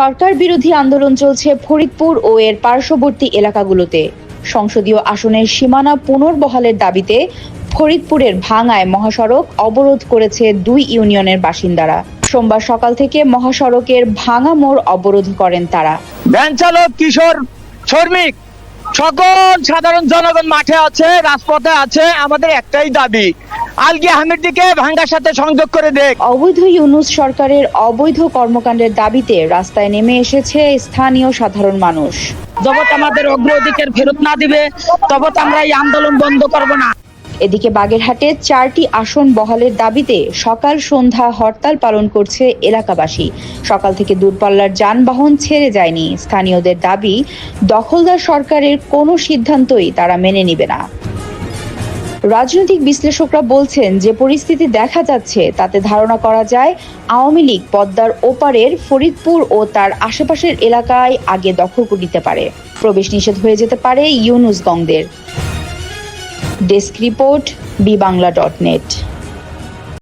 সরকার বিরোধী আন্দোলন চলছে ফরিদপুর ও এর পার্শ্ববর্তী এলাকাগুলোতে। সংসদীয় আসনের সীমানা পুনর্বহালের দাবিতে ফরিদপুরের ভাঙায় মহাসড়ক অবরোধ করেছে দুই ইউনিয়নের বাসিন্দারা। সোমবার সকাল থেকে মহাসড়কের ভাঙা মোড় অবরোধ করেন তারা। ভ্যান চালক, কিশোর, শ্রমিক সকল সাধারণ জনগণ মাঠে আছে রাজপথে আছে আমাদের একটাই দাবি। আলগি আহমেদকে ভাঙ্গার সাথে সংযোগ করে দেখ। অবৈধ ইউনুস সরকারের অবৈধ কর্মকাণ্ডের দাবিতে রাস্তায় নেমে এসেছে স্থানীয় সাধারণ মানুষ। জগৎ আমাদের অগ্রদিকের ফেরত না দিবে তবত আমরা এই আন্দোলন বন্ধ করব না। এদিকে বাগেরহাটে চারটি আসন বহালের দাবিতে সকাল সন্ধ্যা হরতাল পালন করছে এলাকাবাসী। সকাল থেকে দূরপাল্লার যানবাহন ছেড়ে যায়নি। স্থানীয়দের দাবি, দখলদার সরকারের কোনো সিদ্ধান্তই তারা মেনে নিবে না। রাজনৈতিক বিশ্লেষকরা বলছেন, যে পরিস্থিতি দেখা যাচ্ছে, তাতে ধারণা করা যায় আওয়ামী লীগ পদ্মার ওপারের ফরিদপুর ও তার আশেপাশের এলাকায় আগে দখল করে নিতে পারে। প্রবেশ নিষেধ হয়ে যেতে পারে ইউনুসগংদের desk report B Bangla dot net.